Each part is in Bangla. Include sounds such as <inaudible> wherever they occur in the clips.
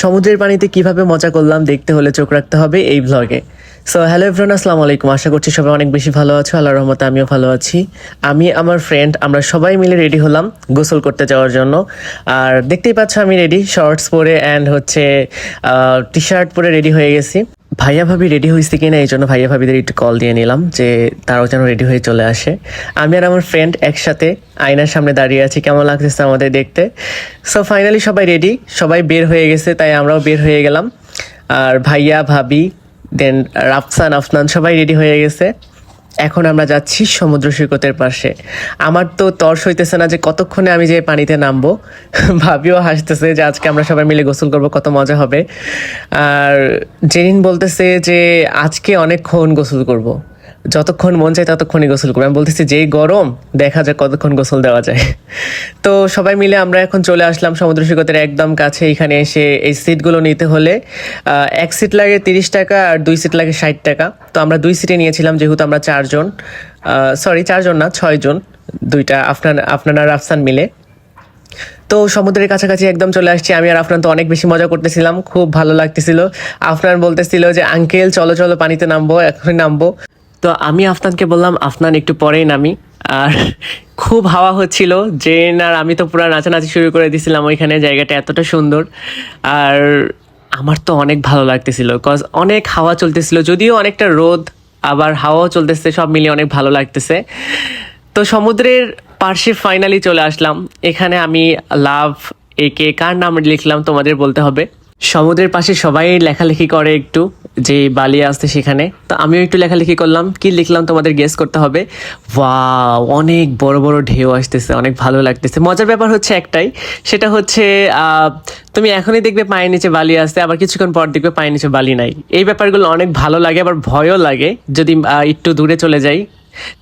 সমুদ্রের পানিতে কীভাবে মজা করলাম দেখতে হলে চোখ রাখতে হবে এই ব্লগে সো হ্যালো এভরিওয়ান আসসালামু আলাইকুম। আশা করছি সবাই অনেক বেশি ভালো আছো। আল্লাহ রহমতে আমিও ভালো আছি। আমি, আমার ফ্রেন্ড আমরা সবাই মিলে রেডি হলাম গোসল করতে যাওয়ার জন্য। আর দেখতেই পাচ্ছ আমি রেডি শর্টস পরে অ্যান্ড হচ্ছে টি শার্ট পরে রেডি হয়ে গেছি। ভাইয়া ভাবি রেডি হয়েছে কি না এই জন্য ভাইয়া ভাবিদের একটু কল দিয়ে নিলাম যে তারাও যেন রেডি হয়ে চলে আসে। আমি আর আমার ফ্রেন্ড একসাথে আয়নার সামনে দাঁড়িয়ে আছি। কেমন লাগতেছে আমাদের দেখতে? সো ফাইনালি সবাই রেডি সবাই বের হয়ে গেছে, তাই আমরাও বের হয়ে গেলাম। আর ভাইয়া, ভাবি দেন রাফসান, আফনান সবাই রেডি হয়ে গেছে। এখন আমরা যাচ্ছি সমুদ্র সৈকতের পাশে। আমার তো তর্স হইতেছে না যে কতক্ষণে আমি যে পানিতে নামবো। ভাবিও হাসতেছে যে আজকে আমরা সবাই মিলে গোসল করব, কত মজা হবে। আর জেনিন বলতেছে যে আজকে অনেকক্ষণ গোসল করব। যতক্ষণ মন চায় ততক্ষণই গোসল করব। আমি বলতেছি, যেই গরম, দেখা যায় কতক্ষণ গোসল দেওয়া যায়। <laughs> তো সবাই মিলে আমরা এখন চলে আসলাম সমুদ্র সৈকতের একদম কাছে। এখানে এসে এই সিটগুলো নিতে হলে এক সিট লাগে তিরিশ টাকা আর দুই সিট লাগে ষাট টাকা। তো আমরা দুই সিটে নিয়েছিলাম, যেহেতু আমরা চারজন সরি চারজন না, ছয়জন, দুইটা আপনার আফনান আর আফসান মিলে। তো সমুদ্রের কাছাকাছি একদম চলে আসছি। আমি আর আফরান তো অনেক বেশি মজা করতেছিলাম, খুব ভালো লাগতেছিল। আফনান বলতেছিল যে, আঙ্কেল, চলো চলো, পানিতে নামবো, এখনই নামবো। তো আমি আফনানকে বললাম আফনান একটু পরেই নামি। আর খুব হাওয়া হচ্ছিল যে আর আমি তো পুরো নাচানাচি শুরু করে দিয়েছিলাম ওইখানে, জায়গাটা এতটা সুন্দর। আর আমার তো অনেক ভালো লাগতেছিল কজ অনেক হাওয়া চলতেছিল, যদিও অনেকটা রোদ, আবার হাওয়াও চলতেছে, সব মিলিয়ে অনেক ভালো লাগতেছে। তো সমুদ্রের পার্শ্বে ফাইনালি চলে আসলাম। এখানে আমি লাভ একে কার নাম লিখলাম তোমাদের বলতে হবে। সমুদ্রের পাশে সবাই লেখালেখি করে একটু। যে বালি আসতে সেখানে। তো আমিও একটু লেখালেখি করলাম, কি লিখলাম তোমাদের গেস করতে হবে। ওয়াও অনেক বড় বড় ঢেউ আসতেছে, অনেক ভালো লাগতেছে। মজার ব্যাপার হচ্ছে একটাই, সেটা হচ্ছে তুমি এখনই দেখবে পায়ের নিচে বালি আসতে আবার কিছুক্ষণ পর দেখবে পায়ের নিচে বালি নাই। এই ব্যাপারগুলো অনেক ভালো লাগে, আবার ভয়ও লাগে, যদি একটু দূরে চলে যাই।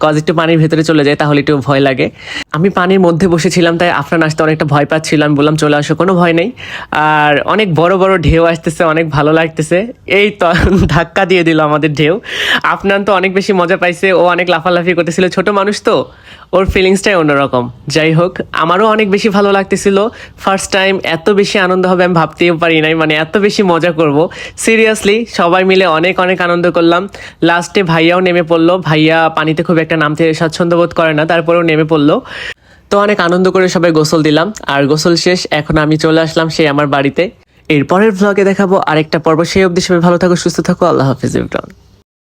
কজ একটু পানির ভেতরে চলে যায়, তাহলে একটু ভয় লাগে। আমি পানির মধ্যে বসেছিলাম, তাই আফরান আসতে অনেকটা ভয় পাচ্ছিলাম। বললাম, চলে আসো, কোনো ভয় নেই। আর অনেক বড় বড় ঢেউ আসতেছে, অনেক ভালো লাগতেছে। এই তো, ধাক্কা দিয়ে দিল আমাদের ঢেউ। আফনান তো অনেক বেশি মজা পাইছে, ও অনেক লাফালাফি করতেছিল। ছোট মানুষ তো, ওর ফিলিংসটাই অন্যরকম। যাই হোক, আমারও অনেক বেশি ভালো লাগতেছিল। ফার্স্ট টাইম এত বেশি আনন্দ হবে আমি ভাবতেও পারি নাই মানে এত বেশি মজা করব। সিরিয়াসলি সবাই মিলে অনেক অনেক আনন্দ করলাম। লাস্টে ভাইয়াও নেমে পড়ল। ভাইয়া পানিতে খুব একটা নামতে স্বাচ্ছন্দ্য বোধ করে না, তারপরেও নেমে পড়ল। তো অনেক আনন্দ করে সবাই গোসল দিলাম, আর গোসল শেষ, এখন আমি চলে আসলাম সেই আমার বাড়িতে। এরপরের ভ্লগে দেখাবো আরেকটা পর্ব, সেই অবধি সবাই ভালো থাকো, সুস্থ থাকো, আল্লাহ হাফিজ